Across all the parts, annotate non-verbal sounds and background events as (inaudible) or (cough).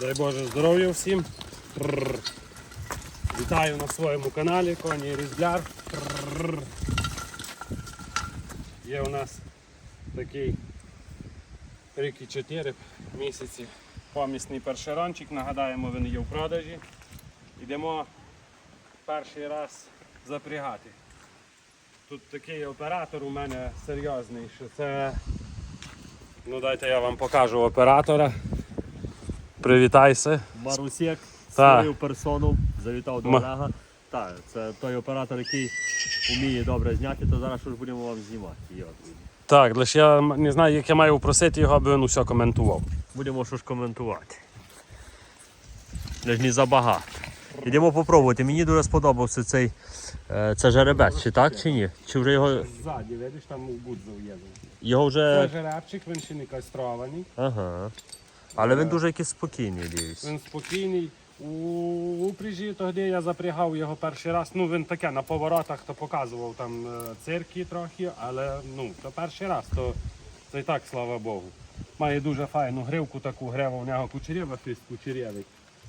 Дай Боже здоров'я всім. Вітаю на своєму каналі Коні Різбляр. Прррр. Є у нас такий рік і 4 місяці помісний першерончик. Нагадаємо, він є в продажі. Йдемо перший раз запрягати. Тут такий оператор у мене серйозний, що це. Ну дайте я вам покажу оператора. Привітайся. Марусєк свою персону завітав до Ма- Олега. Так, це той оператор, який вміє добре зняти, то зараз що ж будемо вам знімати. Так, лише я м- не знаю, як я маю просити його, аби він усе коментував. Будемо що ж коментувати. Лиш не забагато. Йдемо попробувати. Мені дуже сподобався цей е, це жеребець, чи так, чи ні? Чи вже його, Ззаді, видиш, там гуд зав'єдений. його Це вже. жеребчик, він ще не кастрований. Ага. Але він дуже якийсь спокійний, дивись. Він спокійний. У упряжі тоді я запрягав його перший раз. Ну він таке на поворотах то показував там е, цирки трохи, але ну, то перший раз, то це і так, слава Богу. Має дуже файну гривку, таку грива у нього кучерєва фіст кучерєвий.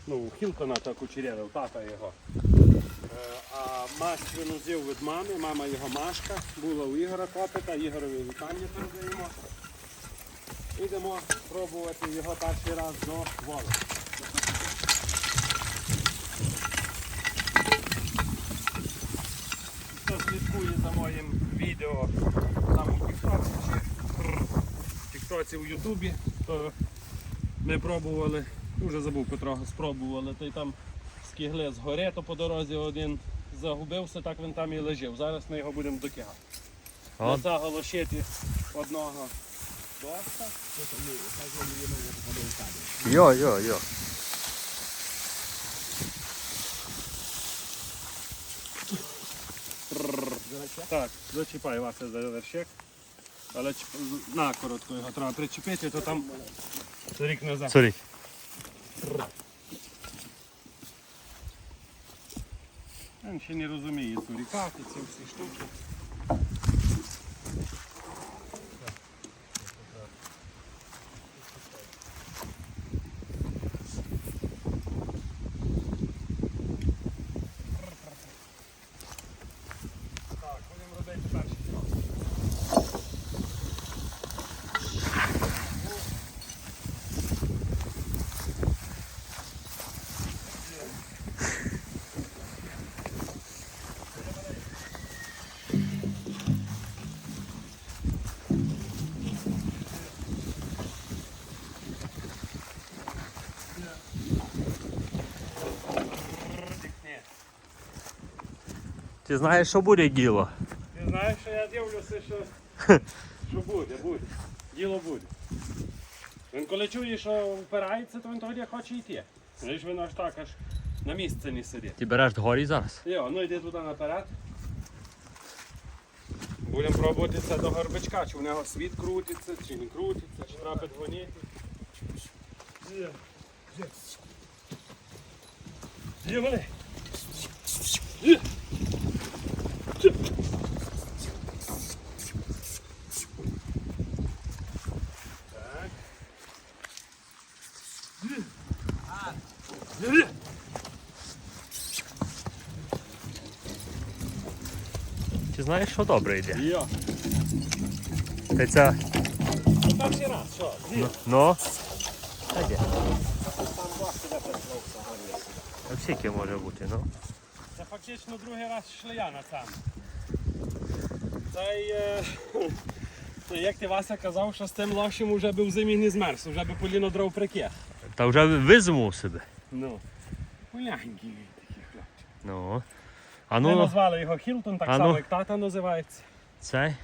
Ну, у Хілтона та кучерєвий, тата його. Е, А масть він узяв від мами, мама його Машка, була у Ігора Копита, Ігорові вітання передаємо. Ідемо пробувати його перший раз до воли. Хто слідкує за моїм відео там у Тіктоці чи в Тіктоці у Ютубі, то ми пробували, вже забув потрохи, спробували, то й там скігли з гори, то по дорозі один загубився, так він там і лежав. Зараз ми його будемо докигати. Лишити одного доска. Йо, йо, йо. Так, зачіпай вас за вершек. Але чіп- на коротко його треба причепити, то там рік назад. Сорі. Він ще не розуміє сурікати, ці всі штуки. Так, будемо робити перший крок. Ні. Ти знаєш, що буде діло? Ти знаєш, що я дивлюся, що, що буде, буде. Діло буде. Він коли чує, що впирається, то він тоді хоче йти. Знаєш, він аж так аж на місце не сидить. Ти береш горі зараз? Йо, ну йди туди наперед. Будемо пробувати це до горбачка, чи в нього світ крутиться, чи не крутиться, чи треба підгонити. Є. Є. Є, вали. Є. Є. Так. Є. Є. Ти знаєш, що добре йде? Йо. Та ця. Ну, перший раз, що? Ну. Так є. Там важко де прийшовся горілися. Всяке може бути, ну. Це фактично другий раз шлея на цьому. Цей, е, (laughs) як ти Вася казав, що з цим лошим вже би в зимі не змерз, вже би поліно дров приких. Та вже визимув себе. Ну. Маленький він такий хлопчик. Ну. А Ми ну, назвали його Хілтон, так А само ну. як тата називається. цей.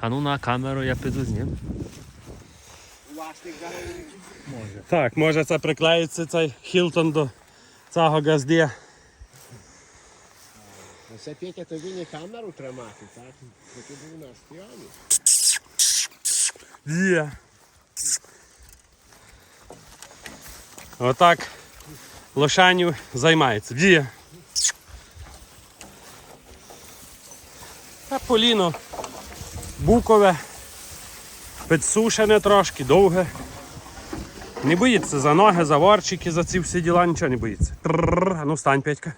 А ну на камеру я піду з ним. Так, може це приклеїться цей Хілтон до цього газді. Ну, Це Петя тобі не камеру тримати, так? Бо ти був на шпіоні. Є. Отак лошаню займається. Діє. А поліно букове, підсушене трошки, довге. Не боїться за ноги, за ворчики, за ці всі діла, нічого не боїться. Трррр, ну стань, Петька.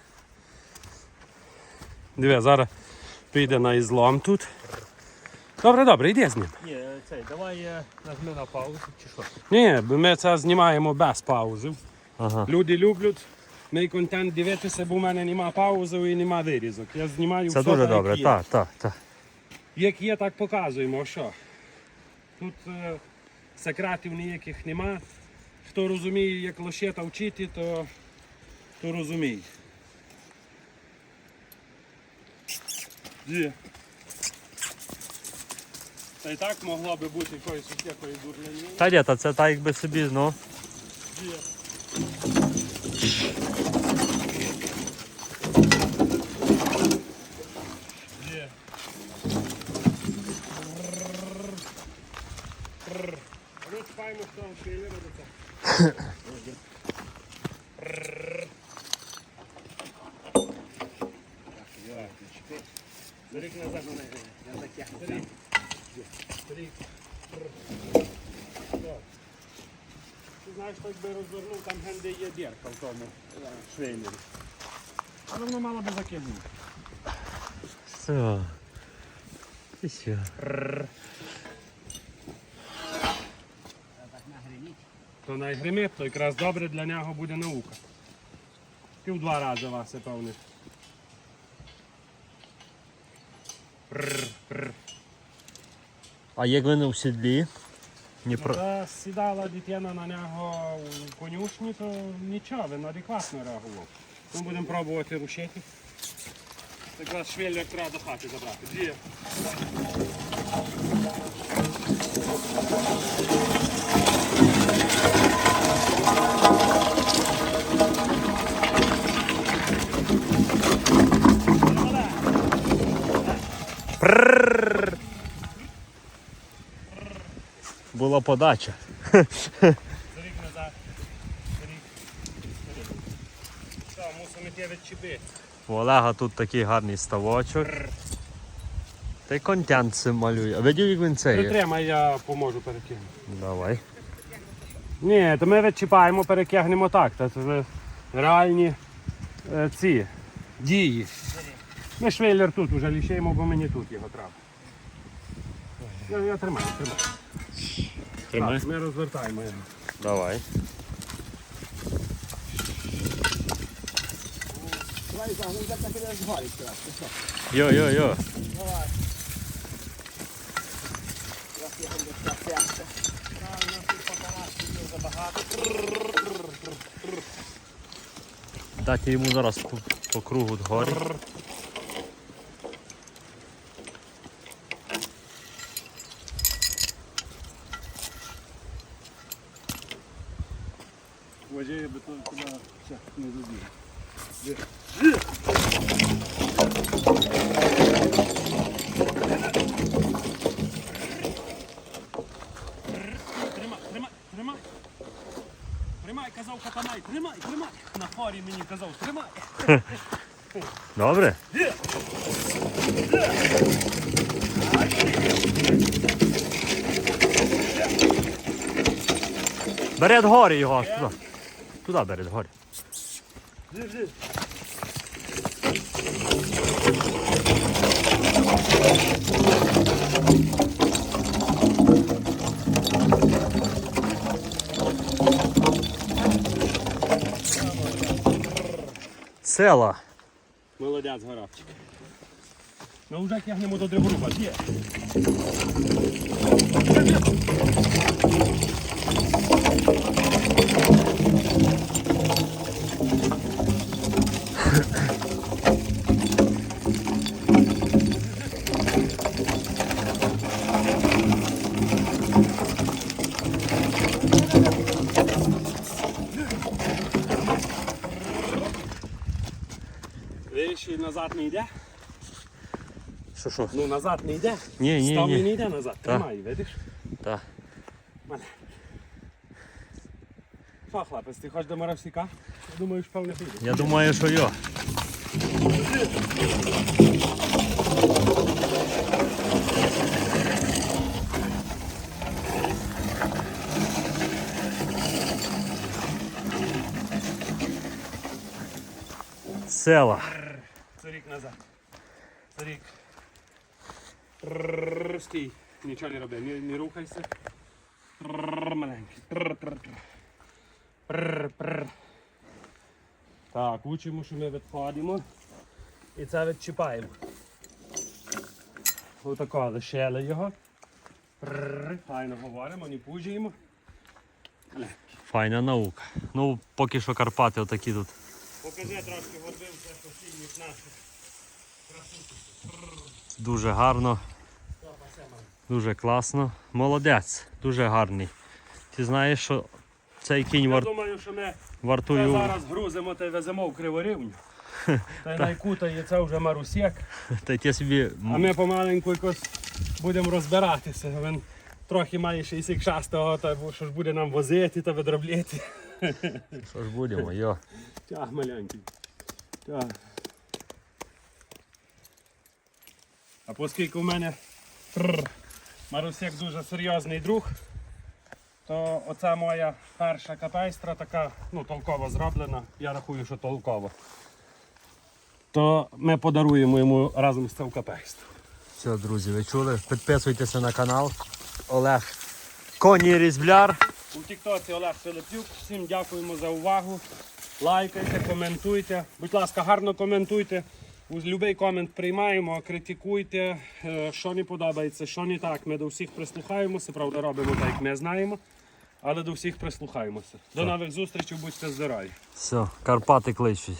Диви, зараз піде на ізлом тут. Добре, добре, йди з ним. Ні, цей, давай е, нажми на паузу чи що. Ні, бо ми це знімаємо без паузи. Ага. Люди люблять мій контент дивитися, бо в мене нема паузи і нема вирізок. Я знімаю Це все дуже так, добре, як є. так, так, так. Як є, так показуємо. Що? Тут е, секретів ніяких нема. Хто розуміє, як лошета вчити, то, то розуміє. Є. Та й так могло би бути якоїсь дурнені. Та ні, та це так якби собі, ну. Є. Є. А чекаємо, що там швилі робиться. Зарік назад на неї. Зарік. Зарік. Так. Ти знаєш, розвернув там ген, де є дірка в тому швейнері. Але воно мало би закинути. Все. І все. То найгримить, то якраз добре для нього буде наука. Пів два рази вас певне. А як ви не в сідлі? Ні про... Сідала дитина на нього у конюшні, то нічого, він адекватно реагував. Ми будемо пробувати рушити. Якраз швеллер треба до хати забрати. Дві. Подача. Зарік назад. Зарік. Зарік. Все, мусимо йти відчепити. У Олега тут такий гарний ставочок. Та й контент цим малює. А видів, як він це є? Притримай, я поможу перекинути. Давай. Ні, то ми відчіпаємо, перекигнемо так. Та це реальні е, ці дії. Ми швейлер тут вже лишаємо, бо мені тут його треба. Я, я тримаю, тримаю. Тримай. Так, ми розвертаємо його. Давай. Давай загнув, так так і згорить краще. Йо-йо-йо. Давай. Зараз я вам десь так серце. Дати йому зараз по, по кругу дгорі. Вважає, би то туди не. Тримай, тримай, тримай. Тримай, казав катанай, тримай, тримай. На хорі мені казав, тримай. Добре? Бери дгорі його Туди бери дгорі. Села. Молодець, горобчик. Ну вже тягнемо до дригруба. Є. йде. Що що? Ну назад не йде. Ні, ні, Ставлю ні. не йде назад. Тримай, видиш? Так. Що, хлопець, ти хочеш до Моровсіка? Я думаю, що певне піде. Я думаю, що йо. Села. Рік. Трррррр, Стій. Нічого не роби, не, не рухайся. Маленький. Так, учимо, що ми відходимо. І це відчіпаємо. Отако лишили його. Файно говоримо, не пужаємо. Файна наука. Ну, поки що Карпати отакі тут. Покажи трошки годинця постійних наших. Дуже гарно. Дуже класно. Молодець, дуже гарний. Ти знаєш, що цей кінь Я вар... думаю, що ми вартує. зараз грузимо та веземо в Криворівню. (laughs) Та й найкутає це вже марусек. (laughs) Та й собі А ми помаленьку якось будемо розбиратися. Він трохи має 66-го, та що ж буде нам возити та відробляти. що ж будемо, йо. Тяг маленький. Тяг. А оскільки в мене тррр, марусек дуже серйозний друг, то оця моя перша капейстра така, ну, толково зроблена. Я рахую, що толково. То ми подаруємо йому разом з цим капейстром. Все, друзі, ви чули? Підписуйтеся на канал. Олег Коні Різбляр. У Тіктоці Олег Филипюк. Всім дякуємо за увагу. Лайкайте, коментуйте. Будь ласка, гарно коментуйте. Любий комент приймаємо, критикуйте, е, що не подобається, що не так. Ми до всіх прислухаємося, правда, робимо так, як ми знаємо, але до всіх прислухаємося. До нових зустрічей, будьте здорові. Все, Карпати кличуть.